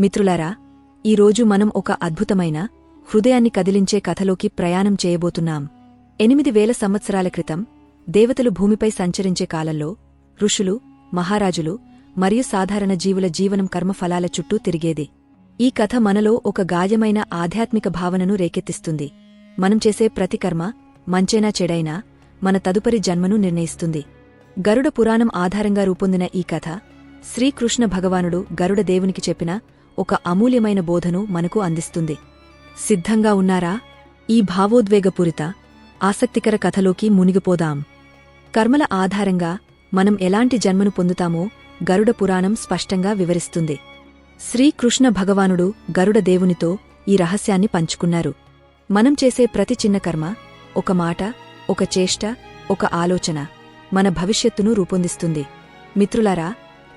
మిత్రులారా ఈరోజు మనం ఒక అద్భుతమైన హృదయాన్ని కదిలించే కథలోకి ప్రయాణం చేయబోతున్నాం. ఎనిమిది వేల సంవత్సరాల క్రితం దేవతలు భూమిపై సంచరించే కాలంలో ఋషులు మహారాజులు మరియు సాధారణ జీవుల జీవనం కర్మఫలాల చుట్టూ తిరిగేది. ఈ కథ మనలో ఒక గాయమైన ఆధ్యాత్మిక భావనను రేకెత్తిస్తుంది. మనం చేసే ప్రతి కర్మ మంచైనా చెడైనా మన తదుపరి జన్మను నిర్ణయిస్తుంది. గరుడ పురాణం ఆధారంగా రూపొందిన ఈ కథ శ్రీకృష్ణ భగవానుడు గరుడ దేవునికి చెప్పిన ఒక అమూల్యమైన బోధను మనకు అందిస్తుంది. సిద్ధంగా ఉన్నారా? ఈ భావోద్వేగపూరిత ఆసక్తికర కథలోకి మునిగిపోదాం. కర్మల ఆధారంగా మనం ఎలాంటి జన్మను పొందుతామో గరుడ పురాణం స్పష్టంగా వివరిస్తుంది. శ్రీకృష్ణ భగవానుడు గరుడ దేవునితో ఈ రహస్యాన్ని పంచుకున్నారు. మనం చేసే ప్రతి చిన్న కర్మ ఒక మాట ఒక చేష్ట ఒక ఆలోచన మన భవిష్యత్తును రూపొందిస్తుంది. మిత్రులారా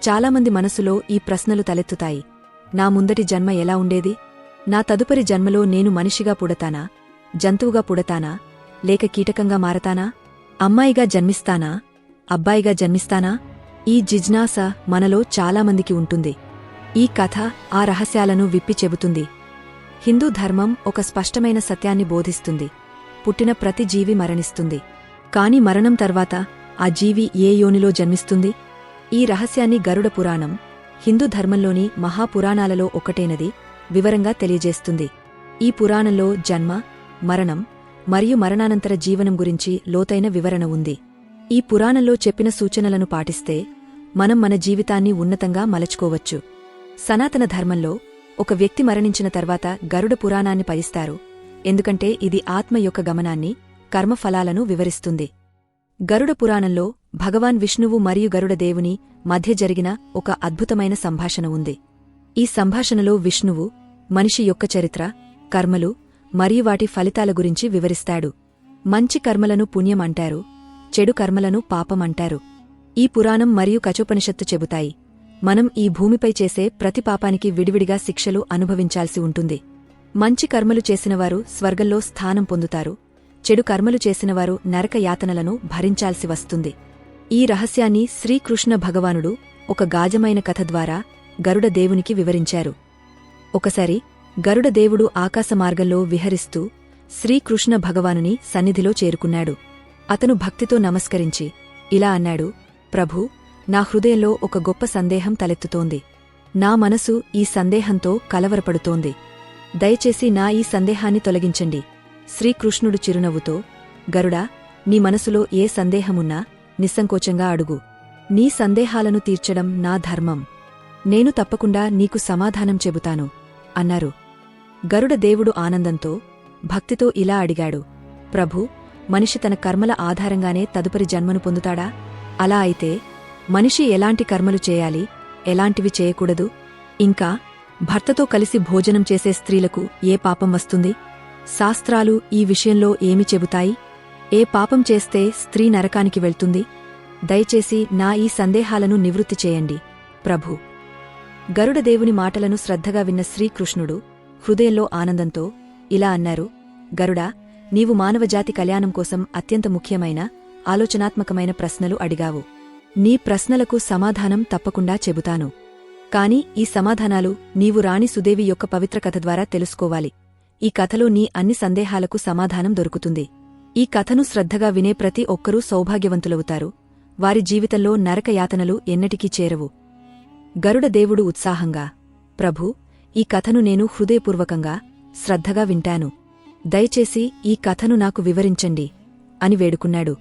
చాలామంది మనసులో ఈ ప్రశ్నలు తలెత్తుతాయి. నా ముందటి జన్మ ఎలా ఉండేది? నా తదుపరి జన్మలో నేను మనిషిగా పుడతానా? జంతువుగా పుడతానా? లేక కీటకంగా మారతానా? అమ్మాయిగా జన్మిస్తానా? అబ్బాయిగా జన్మిస్తానా? ఈ జిజ్ఞాస మనలో చాలామందికి ఉంటుంది. ఈ కథ ఆ రహస్యాలను విప్పి చెబుతుంది. హిందూ ధర్మం ఒక స్పష్టమైన సత్యాన్ని బోధిస్తుంది. పుట్టిన ప్రతి జీవి మరణిస్తుంది. కాని మరణం తర్వాత ఆ జీవి ఏ యోనిలో జన్మిస్తుంది? ఈ రహస్యాన్ని గరుడ పురాణం హిందూ ధర్మంలోని మహాపురాణాలలో ఒకటైనది వివరంగా తెలియజేస్తుంది. ఈ పురాణంలో జన్మ మరణం మరియు మరణానంతర జీవనం గురించి లోతైన వివరణ ఉంది. ఈ పురాణంలో చెప్పిన సూచనలను పాటిస్తే మనం మన జీవితాన్ని ఉన్నతంగా మలచుకోవచ్చు. సనాతన ధర్మంలో ఒక వ్యక్తి మరణించిన తర్వాత గరుడ పురాణాన్ని పయిస్తారు ఎందుకంటే ఇది ఆత్మ యొక్క గమనాన్ని కర్మఫలాలను వివరిస్తుంది. గరుడ పురాణంలో భగవాన్ విష్ణువు మరియు గరుడదేవుని మధ్య జరిగిన ఒక అద్భుతమైన సంభాషణ ఉంది. ఈ సంభాషణలో విష్ణువు మనిషి యొక్క చరిత్ర కర్మలు మరియు వాటి ఫలితాల గురించి వివరిస్తాడు. మంచి కర్మలను పుణ్యం అంటారు చెడు కర్మలను పాపం అంటారు. ఈ పురాణం మరియు కచోపనిషత్తు చెబుతాయి. మనం ఈ భూమిపై చేసే ప్రతి పాపానికి విడివిడిగా శిక్షలు అనుభవించాల్సి ఉంటుంది. మంచి కర్మలు చేసినవారు స్వర్గంలో స్థానం పొందుతారు. చెడు కర్మలు చేసినవారు నరక యాతనలను భరించాల్సి వస్తుంది. ఈ రహస్యాన్ని శ్రీకృష్ణ భగవానుడు ఒక గాజమైన కథ ద్వారా గరుడ దేవునికి వివరించారు. ఒకసారి గరుడ దేవుడు ఆకాశమార్గంలో విహరిస్తూ శ్రీకృష్ణ భగవానుని సన్నిధిలో చేరుకున్నాడు. అతను భక్తితో నమస్కరించి ఇలా అన్నాడు ప్రభూ నా హృదయంలో ఒక గొప్ప సందేహం తలెత్తుతోంది. నా మనసు ఈ సందేహంతో కలవరపడుతోంది. దయచేసి నా ఈ సందేహాన్ని తొలగించండి. శ్రీకృష్ణుడు చిరునవ్వుతో గరుడా నీ మనసులో ఏ సందేహమున్నా నిస్సంకోచంగా అడుగు. నీ సందేహాలను తీర్చడం నా ధర్మం. నేను తప్పకుండా నీకు సమాధానం చెబుతాను అన్నారు. గరుడ దేవుడు ఆనందంతో భక్తితో ఇలా అడిగాడు ప్రభూ మనిషి తన కర్మల ఆధారంగానే తదుపరి జన్మను పొందుతాడా? అలా అయితే మనిషి ఎలాంటి కర్మలు చేయాలి? ఎలాంటివి చేయకూడదు? ఇంకా భర్తతో కలిసి భోజనం చేసే స్త్రీలకు ఏ పాపం వస్తుంది? శాస్త్రాలు ఈ విషయంలో ఏమి చెబుతాయి? ఏ పాపం చేస్తే స్త్రీ నరకానికి వెళ్తుంది? దయచేసి నా ఈ సందేహాలను నివృత్తి చేయండి. ప్రభు. గరుడదేవుని మాటలను శ్రద్ధగా విన్న శ్రీకృష్ణుడు హృదయంలో ఆనందంతో ఇలా అన్నారు గరుడా నీవు మానవజాతి కళ్యాణం కోసం అత్యంత ముఖ్యమైన ఆలోచనాత్మకమైన ప్రశ్నలు అడిగావు. నీ ప్రశ్నలకు సమాధానం తప్పకుండా చెబుతాను. కాని ఈ సమాధానాలు నీవు రాణి సుదేవి యొక్క పవిత్ర కథ ద్వారా తెలుసుకోవాలి. ఈ కథలో నీ అన్ని సందేహాలకు సమాధానం దొరుకుతుంది. ఈ కథను శ్రద్ధగా వినే ప్రతి ఒక్కరూ సౌభాగ్యవంతులవుతారు. వారి జీవితంలో నరక యాతనలు ఎన్నటికీ చేరవు. గరుడ దేవుడు ఉత్సాహంగా ప్రభూ ఈ కథను నేను హృదయపూర్వకంగా శ్రద్ధగా వింటాను. దయచేసి ఈ కథను నాకు వివరించండి అని వేడుకున్నాడు.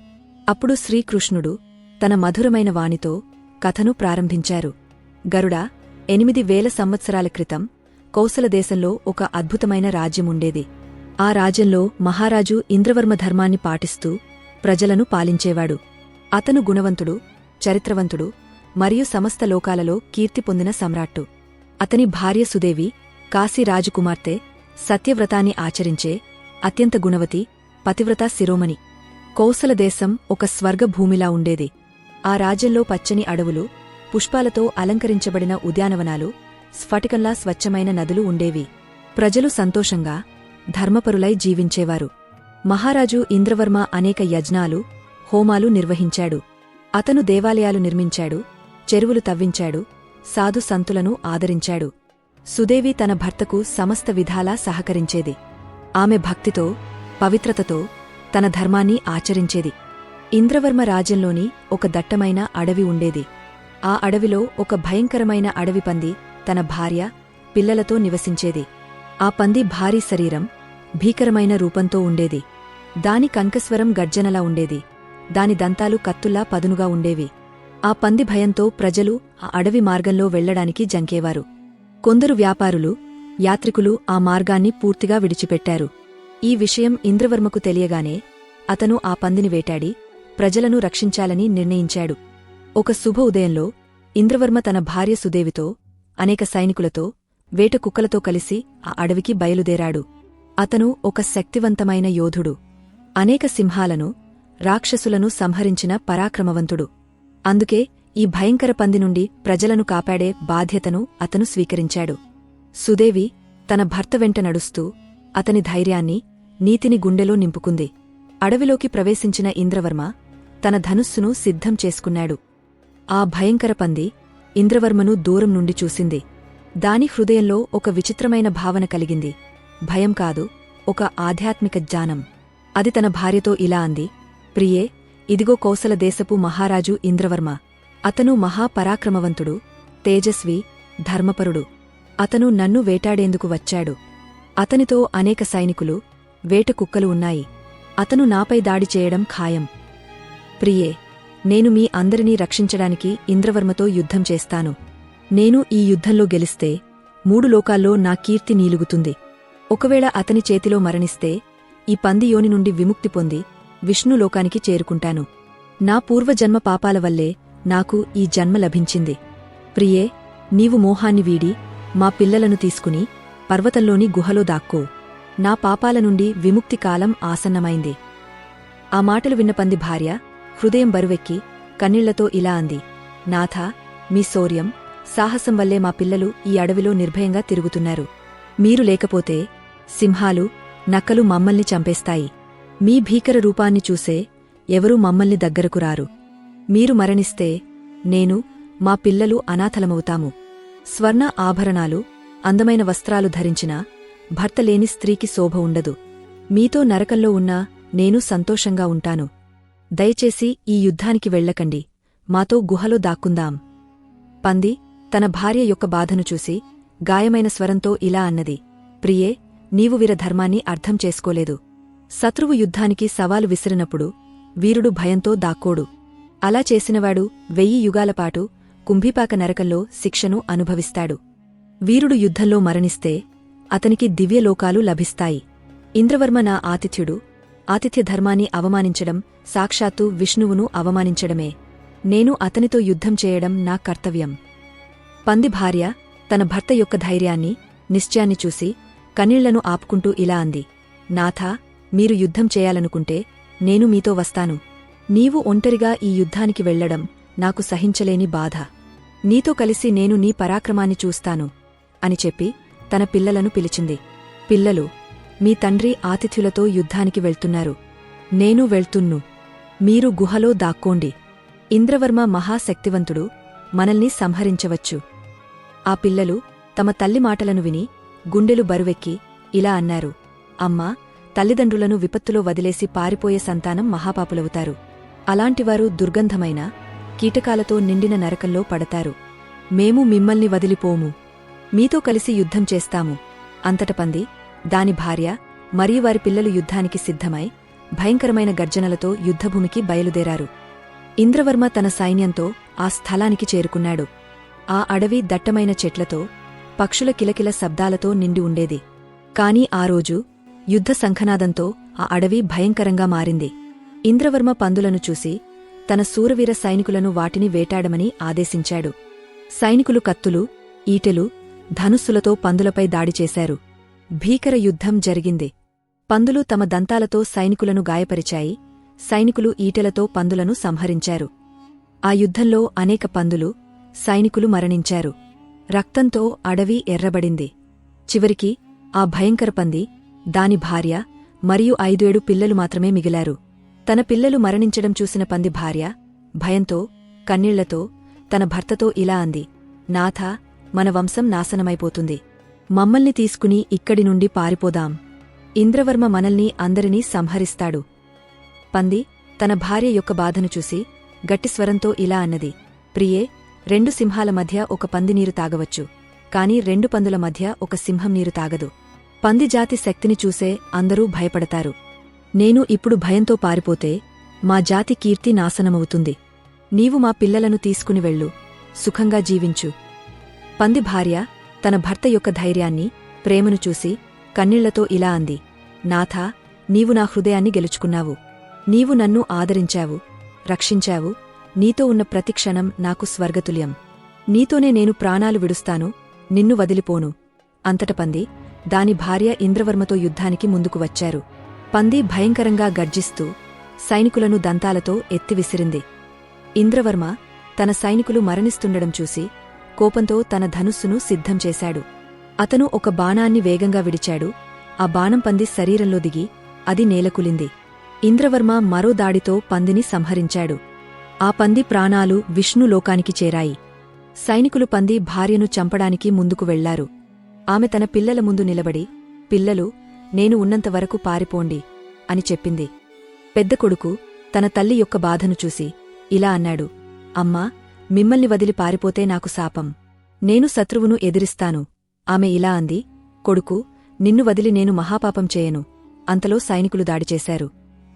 అప్పుడు శ్రీకృష్ణుడు తన మధురమైన వాణితో కథను ప్రారంభించారు. గరుడా ఎనిమిది వేల సంవత్సరాల క్రితం కౌసలదేశంలో ఒక అద్భుతమైన రాజ్యముండేది. ఆ రాజ్యంలో మహారాజు ఇంద్రవర్మ ధర్మాన్ని పాటిస్తూ ప్రజలను పాలించేవాడు. అతను గుణవంతుడు చరిత్రవంతుడు మరియు సమస్త లోకాలలో కీర్తి పొందిన సమ్రాట్టు. అతని భార్య సుదేవి కాశీ రాజకుమార్తె సత్యవ్రతాన్ని ఆచరించే అత్యంత గుణవతి పతివ్రతా శిరోమణి. కౌసలదేశం ఒక స్వర్గభూమిలా ఉండేది. ఆ రాజ్యంలో పచ్చని అడవులు పుష్పాలతో అలంకరించబడిన ఉద్యానవనాలు స్ఫటికంలా స్వచ్ఛమైన నదులు ఉండేవి. ప్రజలు సంతోషంగా ధర్మపరులై జీవించేవారు. మహారాజు ఇంద్రవర్మ అనేక యజ్ఞాలు హోమాలు నిర్వహించాడు. అతను దేవాలయాలు నిర్మించాడు చెరువులు తవ్వించాడు సాధు సంతులను ఆదరించాడు. సుదేవి తన భర్తకు సమస్త విధాలా సహకరించేది. ఆమె భక్తితో పవిత్రతతో తన ధర్మాన్ని ఆచరించేది. ఇంద్రవర్మ రాజ్యంలోని ఒక దట్టమైన అడవి ఉండేది. ఆ అడవిలో ఒక భయంకరమైన అడవి పంది తన భార్య పిల్లలతో నివసించేది. ఆ పంది భారీ శరీరం భీకరమైన రూపంతో ఉండేది. దాని కంకస్వరం గర్జనలా ఉండేది. దాని దంతాలు కత్తుల్లా పదునుగా ఉండేవి. ఆ పంది భయంతో ప్రజలు ఆ అడవి మార్గంలో వెళ్ళడానికి జంకేవారు. కొందరు వ్యాపారులు యాత్రికులు ఆ మార్గాన్ని పూర్తిగా విడిచిపెట్టారు. ఈ విషయం ఇంద్రవర్మకు తెలియగానే అతను ఆ పందిని వేటాడి ప్రజలను రక్షించాలని నిర్ణయించాడు. ఒక శుభ ఉదయంలో ఇంద్రవర్మ తన భార్య సుదేవితో అనేక సైనికులతో వేట కుక్కలతో కలిసి ఆ అడవికి బయలుదేరాడు. అతను ఒక శక్తివంతమైన యోధుడు. అనేక సింహాలను రాక్షసులను సంహరించిన పరాక్రమవంతుడు. అందుకే ఈ భయంకర పంది నుండి ప్రజలను కాపాడే బాధ్యతను అతను స్వీకరించాడు. సుదేవి తన భర్త వెంట నడుస్తూ అతని ధైర్యాన్ని నీతిని గుండెలో నింపుకుంది. అడవిలోకి ప్రవేశించిన ఇంద్రవర్మ తన ధనుస్సును సిద్ధం చేసుకున్నాడు. ఆ భయంకర పంది ఇంద్రవర్మను దూరం నుండి చూసింది. దాని హృదయంలో ఒక విచిత్రమైన భావన కలిగింది. భయం కాదు ఒక ఆధ్యాత్మిక జ్ఞానం. అది తన భార్యతో ఇలా అంది ప్రియే ఇదిగో కోసల దేశపు మహారాజు ఇంద్రవర్మ. అతను మహాపరాక్రమవంతుడు తేజస్వి ధర్మపరుడు. అతను నన్ను వేటాడేందుకు వచ్చాడు. అతనితో అనేక సైనికులు వేట కుక్కలు ఉన్నాయి. అతను నాపై దాడి చేయడం ఖాయం. ప్రియే నేను మీ అందరినీ రక్షించడానికి ఇంద్రవర్మతో యుద్ధం చేస్తాను. నేను ఈ యుద్ధంలో గెలిస్తే మూడు లోకాల్లో నా కీర్తి నీలుగుతుంది. ఒకవేళ అతని చేతిలో మరణిస్తే ఈ పంది యోని నుండి విముక్తి పొంది విష్ణులోకానికి చేరుకుంటాను. నా పూర్వజన్మ పాపాల వల్లే నాకు ఈ జన్మ లభించింది. ప్రియే నీవు మోహాన్ని వీడి మా పిల్లలను తీసుకుని పర్వతంలోని గుహలో దాక్కో. నా పాపాల నుండి విముక్తి కాలం ఆసన్నమైంది. ఆ మాటలు విన్న పంది భార్య హృదయం బరువెక్కి కన్నీళ్ళతో ఇలా అంది నాథా మీ శౌర్యం సాహసం వల్లే మా పిల్లలు ఈ అడవిలో నిర్భయంగా తిరుగుతున్నారు. మీరు లేకపోతే సింహాలు నక్కలు మమ్మల్ని చంపేస్తాయి. మీ భీకర రూపాన్ని చూసే ఎవరూ మమ్మల్ని దగ్గరకు రారు. మీరు మరణిస్తే నేను మా పిల్లలు అనాథలమవుతాము. స్వర్ణ ఆభరణాలు అందమైన వస్త్రాలు ధరించినా భర్త లేని స్త్రీకి శోభ ఉండదు. మీతో నరకంలో ఉన్నా నేను సంతోషంగా ఉంటాను. దయచేసి ఈ యుద్ధానికి వెళ్ళకండి. మాతో గుహలో దాక్కుందాం. పంది తన భార్య యొక్క బాధను చూసి గాయమైన స్వరంతో ఇలా అన్నది. ప్రియే నీవు వీర ధర్మాన్ని అర్థం చేసుకోలేదు. శత్రువు యుద్ధానికి సవాలు విసిరినప్పుడు వీరుడు భయంతో దాక్కోడు. అలా చేసినవాడు వెయ్యి యుగాలపాటు కుంభీపాక నరకంలో శిక్షను అనుభవిస్తాడు. వీరుడు యుద్ధంలో మరణిస్తే అతనికి దివ్యలోకాలు లభిస్తాయి. ఇంద్రవర్మ నా ఆతిథ్యుడు ఆతిథ్య ధర్మాన్ని అవమానించడం సాక్షాత్తు విష్ణువును అవమానించడమే. నేను అతనితో యుద్ధం చేయడం నా కర్తవ్యం. పంది భార్య తన భర్త యొక్క ధైర్యాన్ని నిశ్చయాన్ని చూసి కన్నీళ్ళను ఆపుకుంటూ ఇలా అంది. నాథా మీరు యుద్ధం చేయాలనుకుంటే నేను మీతో వస్తాను. నీవు ఒంటరిగా ఈ యుద్ధానికి వెళ్ళడం నాకు సహించలేని బాధ. నీతో కలిసి నేను నీ పరాక్రమాన్ని చూస్తాను అని చెప్పి తన పిల్లలను పిలిచింది. పిల్లలు మీ తండ్రి ఆతిథ్యులతో యుద్ధానికి వెళ్తున్నారు. నేను వెళ్తున్ను. మీరు గుహలో దాక్కోండి. ఇంద్రవర్మ మహాశక్తివంతుడు మనల్ని సంహరించవచ్చు. ఆ పిల్లలు తమ తల్లి మాటలను విని గుండెలు బరువెక్కి ఇలా అన్నారు. అమ్మా తల్లిదండ్రులను విపత్తులో వదిలేసి పారిపోయే సంతానం మహాపాపులవుతారు. అలాంటివారు దుర్గంధమైన కీటకాలతో నిండిన నరకంలో పడతారు. మేము మిమ్మల్ని వదిలిపోము. మీతో కలిసి యుద్ధం చేస్తాము. అంతట పంది దాని భార్య మరియు వారి పిల్లలు యుద్ధానికి సిద్ధమై భయంకరమైన గర్జనలతో యుద్ధభూమికి బయలుదేరారు. ఇంద్రవర్మ తన సైన్యంతో ఆ స్థలానికి చేరుకున్నాడు. ఆ అడవి దట్టమైన చెట్లతో పక్షుల కిలకిల శబ్దాలతో నిండి ఉండేది. కాని ఆ రోజు యుద్ధ సంఖనాదంతో ఆ అడవి భయంకరంగా మారింది. ఇంద్రవర్మ పందులను చూసి తన శూరవీర సైనికులను వాటిని వేటాడమని ఆదేశించాడు. సైనికులు కత్తులు ఈటెలు ధనుస్సులతో పందులపై దాడి చేశారు. భీకర యుద్ధం జరిగింది. పందులు తమ దంతాలతో సైనికులను గాయపరిచాయి. సైనికులు ఈటెలతో పందులను సంహరించారు. ఆ యుద్ధంలో అనేక పందులు సైనికులు మరణించారు. రక్తంతో అడవి ఎర్రబడింది. చివరికి ఆ భయంకర పంది దాని భార్య మరియు ఐదేడు పిల్లలు మాత్రమే మిగిలారు. తన పిల్లలు మరణించడం చూసిన పంది భార్య భయంతో కన్నీళ్ళతో తన భర్తతో ఇలా అంది నాథా మన వంశం నాశనమైపోతుంది. మమ్మల్ని తీసుకుని ఇక్కడి నుండి పారిపోదాం. ఇంద్రవర్మ మనల్ని అందరినీ సంహరిస్తాడు. పంది తన భార్య యొక్క బాధను చూసి గట్టి స్వరంతో ఇలా అన్నది. ప్రియే రెండు సింహాల మధ్య ఒక పంది నీరు తాగవచ్చు. కాని రెండు పందుల మధ్య ఒక సింహం నీరు తాగదు. పంది జాతి శక్తిని చూసే అందరూ భయపడతారు. నేను ఇప్పుడు భయంతో పారిపోతే మా జాతి కీర్తి నాశనమవుతుంది. నీవు మా పిల్లలను తీసుకుని వెళ్ళు. సుఖంగా జీవించు. పంది భార్య తన భర్త యొక్క ధైర్యాన్ని ప్రేమను చూసి కన్నీళ్ళతో ఇలా అంది నాథా నీవు నా హృదయాన్ని గెలుచుకున్నావు. నీవు నన్ను ఆదరించావు రక్షించావు. నీతో ఉన్న ప్రతి క్షణం నాకు స్వర్గతుల్యం. నీతోనే నేను ప్రాణాలు విడుస్తాను నిన్ను వదిలిపోను. అంతట పంది దాని భార్య ఇంద్రవర్మతో యుద్ధానికి ముందుకు వచ్చారు. పంది భయంకరంగా గర్జిస్తూ సైనికులను దంతాలతో ఎత్తివిసిరింది ఇంద్రవర్మ తన సైనికులు మరణిస్తుండడం చూసి కోపంతో తన ధనుస్సును సిద్ధం చేశాడు. అతను ఒక బాణాన్ని వేగంగా విడిచాడు. ఆ బాణం పంది శరీరంలో దిగి అది నేలకులింది ఇంద్రవర్మ మరో దాడితో పందిని సంహరించాడు. ఆ పంది ప్రాణాలు విష్ణులోకానికి చేరాయి. సైనికులు పంది భార్యను చంపడానికి ముందుకు వెళ్ళారు. ఆమె తన పిల్లల ముందు నిలబడి పిల్లలు నేను ఉన్నంతవరకు పారిపోండి అని చెప్పింది. పెద్ద కొడుకు తన తల్లి యొక్క బాధను చూసి ఇలా అన్నాడు అమ్మా మిమ్మల్ని వదిలి పారిపోతే నాకు శాపం. నేను శత్రువును ఎదిరిస్తాను. ఆమె ఇలా అంది కొడుకు నిన్ను వదిలి నేను మహాపాపం చేయను. అంతలో సైనికులు దాడి చేశారు.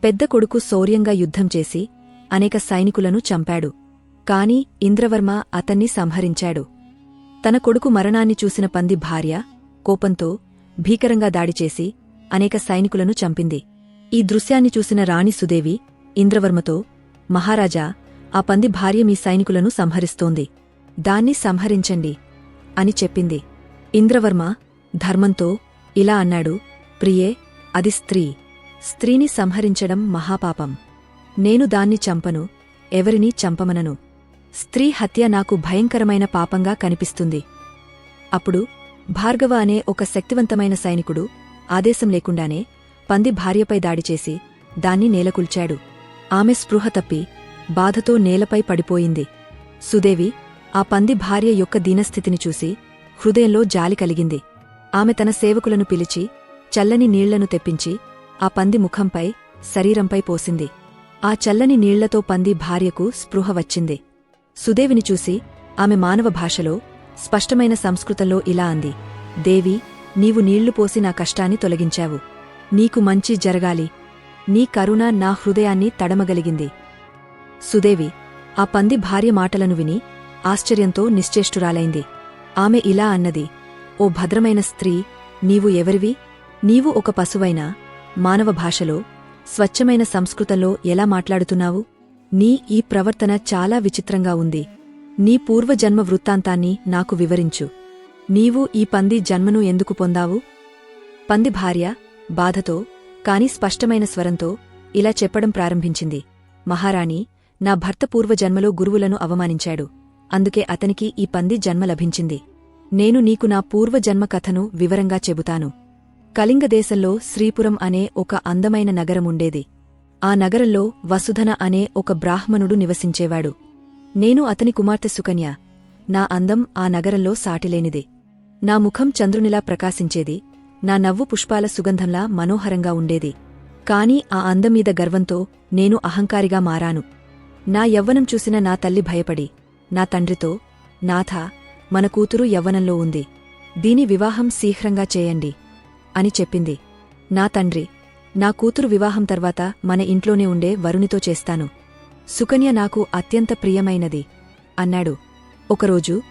పెద్ద కొడుకు శౌర్యంగా యుద్ధం చేసి అనేక సైనికులను చంపాడు. కాని ఇంద్రవర్మ అతన్ని సంహరించాడు. తన కొడుకు మరణాన్ని చూసిన పంది భార్య కోపంతో భీకరంగా దాడిచేసి అనేక సైనికులను చంపింది. ఈ దృశ్యాన్ని చూసిన రాణి సుదేవి ఇంద్రవర్మతో మహారాజా ఆ పంది భార్య మీ సైనికులను సంహరిస్తోంది. దాన్ని సంహరించండి అని చెప్పింది. ఇంద్రవర్మ ధర్మంతో ఇలా అన్నాడు ప్రియే అది స్త్రీ. స్త్రీని సంహరించడం మహాపాపం. నేను దాన్ని చంపను ఎవరినీ చంపమనను. స్త్రీ హత్య నాకు భయంకరమైన పాపంగా కనిపిస్తుంది. అప్పుడు భార్గవ అనే ఒక శక్తివంతమైన సైనికుడు ఆదేశం లేకుండానే పంది భార్యపై దాడిచేసి దాన్ని నేలకూల్చాడు. ఆమె స్పృహ తప్పి బాధతో నేలపై పడిపోయింది. సుదేవి ఆ పంది భార్య యొక్క దీనస్థితిని చూసి హృదయంలో జాలి కలిగింది. ఆమె తన సేవకులను పిలిచి చల్లని నీళ్ళను తెప్పించి ఆ పంది ముఖంపై శరీరంపై పోసింది. ఆ చల్లని నీళ్ళతో పంది భార్యకు స్పృహ వచ్చింది. సుదేవిని చూసి ఆమె మానవ భాషలో స్పష్టమైన సంస్కృతంలో ఇలా అంది. దేవి నీవు నీళ్ళు పోసి నా కష్టాన్ని తొలగించావు. నీకు మంచి జరగాలి. నీ కరుణ నా హృదయాన్ని తడమగలిగింది. సుదేవి ఆ పంది భార్య మాటలను విని ఆశ్చర్యంతో నిశ్చేష్టురాలైంది. ఆమె ఇలా అన్నది ఓ భద్రమైన స్త్రీ నీవు ఎవరివి? నీవు ఒక పశువైన మానవ భాషలో స్వచ్ఛమైన సంస్కృతంలో ఎలా మాట్లాడుతున్నావు? నీ ఈ ప్రవర్తన చాలా విచిత్రంగా ఉంది. నీ పూర్వజన్మ వృత్తాంతాన్ని నాకు వివరించు. నీవు ఈ పంది జన్మను ఎందుకు పొందావు పంది భార్య బాధతో కాని స్పష్టమైన స్వరంతో ఇలా చెప్పడం ప్రారంభించింది. మహారాణి నా భర్త పూర్వజన్మలో గురువులను అవమానించాడు. అందుకే అతనికి ఈ పంది జన్మ లభించింది. నేను నీకు నా పూర్వజన్మ కథను వివరంగా చెబుతాను. కళింగదేశంలో శ్రీపురం అనే ఒక అందమైన నగరముండేది ఆ నగరంలో వసుధన అనే ఒక బ్రాహ్మణుడు నివసించేవాడు. నేను అతని కుమార్తె సుకన్య. నా అందం ఆ నగరంలో సాటిలేనిది. నా ముఖం చంద్రునిలా ప్రకాశించేది. నా నవ్వు పుష్పాల సుగంధంలా మనోహరంగా ఉండేది. కాని ఆ అందమీద గర్వంతో నేను అహంకారిగా మారాను. నా యవ్వనం చూసిన నా తల్లి భయపడి నా తండ్రితో నాథా మన కూతురు యవ్వనంలో ఉంది. దీని వివాహం శీఘ్రంగా చేయండి అని చెప్పింది. నా తండ్రి నా కూతురు వివాహం తర్వాత మన ఇంట్లోనే ఉండే వరుణితో చేస్తాను. సుకన్య నాకు అత్యంత ప్రియమైనది అన్నాడు. ఒకరోజు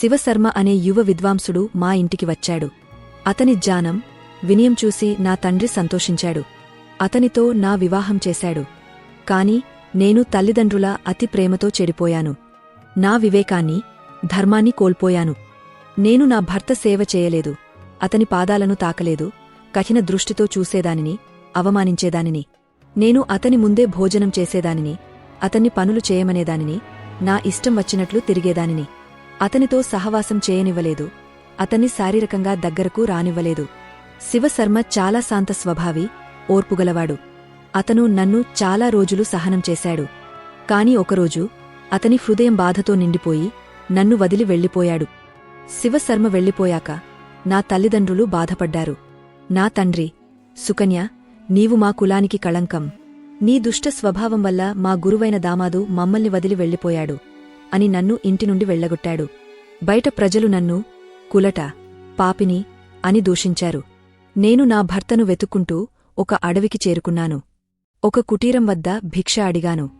శివశర్మ అనే యువ విద్వాంసుడు మా ఇంటికి వచ్చాడు. అతని జానం వినయం చూసి నా తండ్రి సంతోషించాడు. అతనితో నా వివాహం చేశాడు. కాని నేను తల్లిదండ్రుల అతి ప్రేమతో చెడిపోయాను. నా వివేకాన్ని ధర్మాన్ని కోల్పోయాను. నేను నా భర్త సేవ చేయలేదు. అతని పాదాలను తాకలేదు. కఠిన దృష్టితో చూసేదానిని అవమానించేదానిని. నేను అతని ముందే భోజనం చేసేదానిని అతన్ని పనులు చేయమనేదానిని నా ఇష్టం వచ్చినట్లు తిరిగేదానిని. అతనితో సహవాసం చేయనివ్వలేదు. అతన్ని శారీరకంగా దగ్గరకు రానివ్వలేదు. శివశర్మ చాలా శాంత స్వభావి ఓర్పుగలవాడు. అతను నన్ను చాలా రోజులు సహనం చేశాడు. కాని ఒకరోజు అతని హృదయం బాధతో నిండిపోయి నన్ను వదిలి వెళ్ళిపోయాడు. శివశర్మ వెళ్ళిపోయాక నా తల్లిదండ్రులు బాధపడ్డారు. నా తండ్రి సుకన్య నీవు మా కులానికి కళంకం. నీ దుష్ట స్వభావం వల్ల మా గురువైన దామాదు మమ్మల్ని వదిలి వెళ్ళిపోయాడు అని నన్ను ఇంటి నుండి వెళ్ళగొట్టాడు. బయట ప్రజలు నన్ను కులట పాపిని అని దూషించారు. నేను నా భర్తను వెతుక్కుంటూ ఒక అడవికి చేరుకున్నాను. ఒక కుటీరం వద్ద భిక్ష అడిగాను.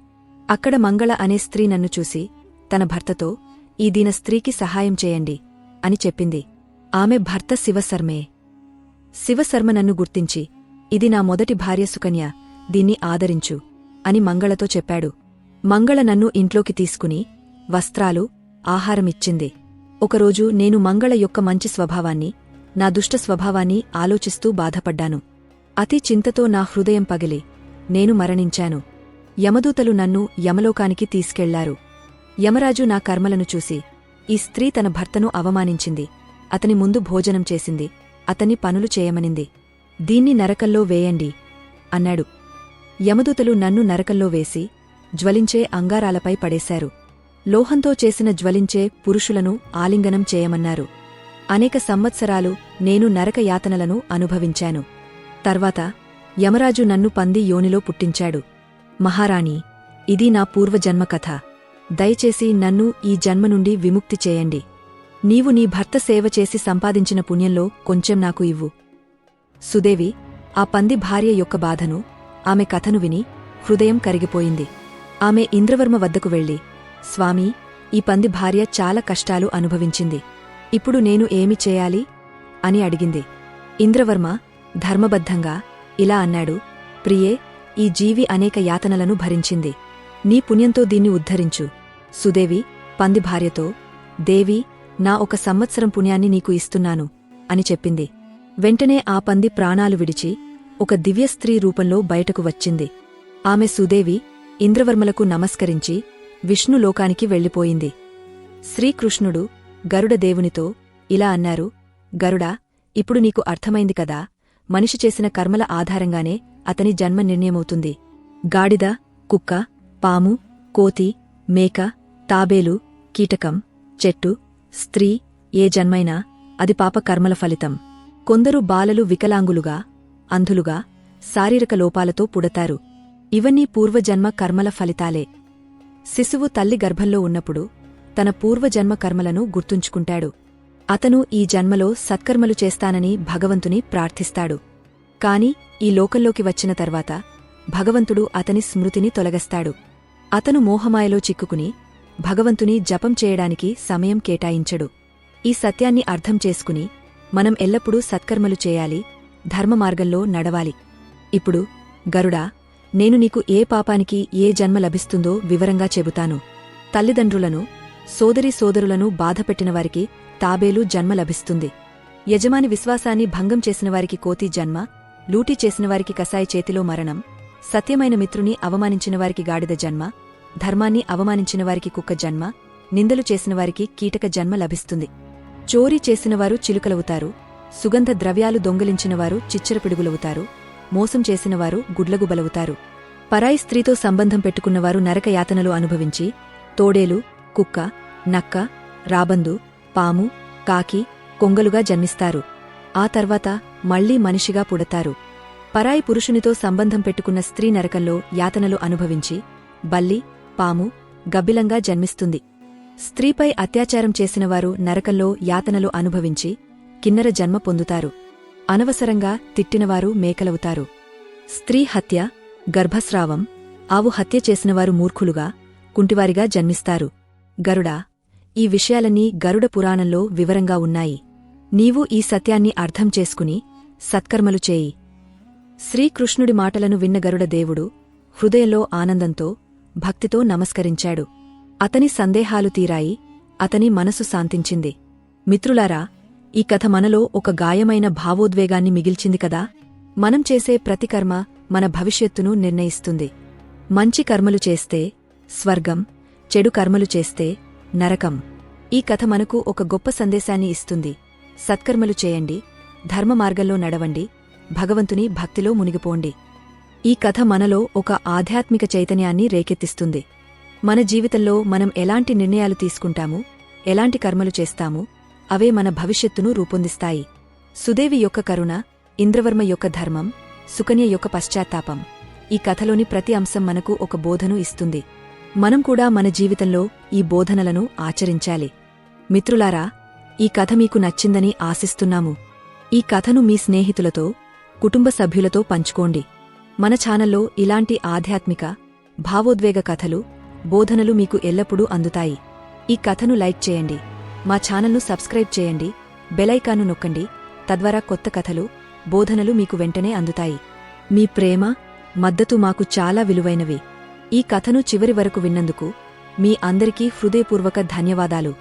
అక్కడ మంగళ అనే స్త్రీ నన్ను చూసి తన భర్తతో ఈ దీన స్త్రీకి సహాయం చేయండి అని చెప్పింది. ఆమె భర్త శివశర్మే. శివశర్మ నన్ను గుర్తించి ఇది నా మొదటి భార్య సుకన్య దీన్ని ఆదరించు అని మంగళతో చెప్పాడు. మంగళ నన్ను ఇంట్లోకి తీసుకుని వస్త్రాలు ఆహారమిచ్చింది ఒకరోజు నేను మంగళ యొక్క మంచి స్వభావాన్ని నా దుష్ట స్వభావాన్ని ఆలోచిస్తూ బాధపడ్డాను. అతి చింతతో నా హృదయం పగిలి నేను మరణించాను. యమదూతలు నన్ను యమలోకానికి తీసుకెళ్ళారు. యమరాజు నా కర్మలను చూసి ఈ స్త్రీ తన భర్తను అవమానించింది. అతని ముందు భోజనం చేసింది. అతన్ని పనులు చేయమనింది. దీన్ని నరకల్లో వేయండి అన్నాడు. యమదూతలు నన్ను నరకల్లో వేసి జ్వలించే అంగారాలపై పడేశారు. లోహంతో చేసిన జ్వలించే పురుషులను ఆలింగనం చేయమన్నారు. అనేక సంవత్సరాలు నేను నరక యాతనలను అనుభవించాను. తర్వాత యమరాజు నన్ను పంది యోనిలో పుట్టించాడు. మహారాణి ఇది నా పూర్వజన్మ కథ దయచేసి నన్ను ఈ జన్మ నుండి విముక్తి చేయండి. నీవు నీ భర్త సేవ చేసి సంపాదించిన పుణ్యంలో కొంచెం నాకు ఇవ్వు. సుదేవి ఆ పంది భార్య యొక్క బాధను ఆమె కథను విని హృదయం కరిగిపోయింది. ఆమె ఇంద్రవర్మ వద్దకు వెళ్ళి స్వామీ ఈ పంది భార్య చాలా కష్టాలు అనుభవించింది. ఇప్పుడు నేను ఏమి చేయాలి? అని అడిగింది. ఇంద్రవర్మ ధర్మబద్ధంగా ఇలా అన్నాడు ప్రియే ఈ జీవి అనేక యాతనలను భరించింది. నీ పుణ్యంతో దీన్ని ఉద్ధరించు. సుదేవి పంది భార్యతో దేవి నా ఒక సంవత్సరం పుణ్యాన్ని నీకు ఇస్తున్నాను అని చెప్పింది. వెంటనే ఆ పంది ప్రాణాలు విడిచి ఒక దివ్య స్త్రీ రూపంలో బయటకు వచ్చింది. ఆమె సుదేవి ఇంద్రవర్మలకు నమస్కరించి విష్ణులోకానికి వెళ్ళిపోయింది. శ్రీకృష్ణుడు గరుడదేవునితో ఇలా అన్నారు గరుడా ఇప్పుడు నీకు అర్థమైంది కదా మనిషి చేసిన కర్మల ఆధారంగానే అతని జన్మ నిర్ణయమవుతుంది. గాడిద కుక్క పాము కోతి మేక తాబేలు కీటకం చెట్టు స్త్రీ ఏ జన్మైనా అది పాప కర్మల ఫలితం. కొందరు బాలలు వికలాంగులుగా అంధులుగా శారీరక లోపాలతో పుడతారు. ఇవన్నీ పూర్వజన్మ కర్మల ఫలితాలే. శిశువు తల్లి గర్భంలో ఉన్నప్పుడు తన పూర్వజన్మ కర్మలను గుర్తుంచుకుంటాడు. అతను ఈ జన్మలో సత్కర్మలు చేస్తానని భగవంతుని ప్రార్థిస్తాడు. కాని ఈ లోకంలోకి వచ్చిన తర్వాత భగవంతుడు అతని స్మృతిని తొలగస్తాడు. అతను మోహమాయలో చిక్కుకుని భగవంతుని జపం చేయడానికి సమయం కేటాయించడు. ఈ సత్యాన్ని అర్థం చేసుకుని మనం ఎల్లప్పుడూ సత్కర్మలు చేయాలి ధర్మమార్గంలో నడవాలి. ఇప్పుడు గరుడా నేను నీకు ఏ పాపానికి ఏ జన్మ లభిస్తుందో వివరంగా చెబుతాను. తల్లిదండ్రులను సోదరీ సోదరులను బాధపెట్టినవారికి తాబేలు జన్మ లభిస్తుంది. యజమాని విశ్వాసాన్ని భంగం చేసినవారికి కోతి జన్మ లూటీ చేసినవారికి కసాయి చేతిలో మరణం సత్యమైన మిత్రుని అవమానించినవారికి గాడిద జన్మ ధర్మాన్ని అవమానించినవారికి కుక్క జన్మ నిందలు చేసినవారికి కీటక జన్మ లభిస్తుంది. చోరీ చేసినవారు చిలుకలవుతారు సుగంధ ద్రవ్యాలు దొంగిలించినవారు చిచ్చరపిడుగులవుతారు మోసం చేసినవారు గుడ్లగుబలవుతారు. పరాయి స్త్రీతో సంబంధం పెట్టుకున్నవారు నరకయాతనలు అనుభవించి తోడేలు కుక్క నక్క రాబందు పాము కాకి కొంగలుగా జన్మిస్తారు. ఆ తర్వాత మళ్ళీ మనిషిగా పుడతారు. పరాయి పురుషునితో సంబంధం పెట్టుకున్న స్త్రీ నరకంలో యాతనలు అనుభవించి బల్లి పాము గబ్బిలంగా జన్మిస్తుంది. స్త్రీపై అత్యాచారం చేసినవారు నరకంలో యాతనలు అనుభవించి కిన్నర జన్మ పొందుతారు. అనవసరంగా తిట్టినవారు మేకలవుతారు. స్త్రీ హత్య గర్భస్రావం ఆవు హత్య చేసినవారు మూర్ఖులుగా కుంటివారిగా జన్మిస్తారు. గరుడా ఈ విషయాలన్నీ గరుడ పురాణంలో వివరంగా ఉన్నాయి. నీవు ఈ సత్యాన్ని అర్థం చేసుకుని సత్కర్మలు చేయి. శ్రీకృష్ణుడి మాటలను విన్న గరుడ దేవుడు హృదయంలో ఆనందంతో భక్తితో నమస్కరించాడు. అతని సందేహాలు తీరాయి అతని మనసు శాంతించింది. మిత్రులారా ఈ కథ మనలో ఒక గాయమైన భావోద్వేగాన్ని మిగిల్చింది కదా? మనం చేసే ప్రతి కర్మ మన భవిష్యత్తును నిర్ణయిస్తుంది. మంచి కర్మలు చేస్తే స్వర్గం చెడు కర్మలు చేస్తే నరకం. ఈ కథ మనకు ఒక గొప్ప సందేశాన్ని ఇస్తుంది. సత్కర్మలు చేయండి ధర్మ మార్గంలో నడవండి భగవంతుని భక్తిలో మునిగిపోండి. ఈ కథ మనలో ఒక ఆధ్యాత్మిక చైతన్యాన్ని రేకెత్తిస్తుంది. మన జీవితంలో మనం ఎలాంటి నిర్ణయాలు తీసుకుంటాము ఎలాంటి కర్మలు చేస్తాము అవే మన భవిష్యత్తును రూపొందిస్తాయి. సుదేవి యొక్క కరుణ ఇంద్రవర్మ యొక్క ధర్మం సుకన్య యొక్క పశ్చాత్తాపం. ఈ కథలోని ప్రతి అంశం మనకు ఒక బోధను ఇస్తుంది. మనం కూడా మన జీవితంలో ఈ బోధనలను ఆచరించాలి. మిత్రులారా ఈ కథ మీకు నచ్చిందని ఆశిస్తున్నాము. ఈ కథను మీ స్నేహితులతో కుటుంబ సభ్యులతో పంచుకోండి. మన ఛానల్లో ఇలాంటి ఆధ్యాత్మిక భావోద్వేగ కథలు బోధనలు మీకు ఎల్లప్పుడూ అందుతాయి. ఈ కథను లైక్ చేయండి. మా ఛానల్ను సబ్స్క్రైబ్ చేయండి. బెలైకాను నొక్కండి. తద్వారా కొత్త కథలు బోధనలు మీకు వెంటనే అందుతాయి. మీ ప్రేమ మద్దతు మాకు చాలా విలువైనవి. ఈ కథను చివరి వరకు విన్నందుకు మీ అందరికీ హృదయపూర్వక ధన్యవాదాలు.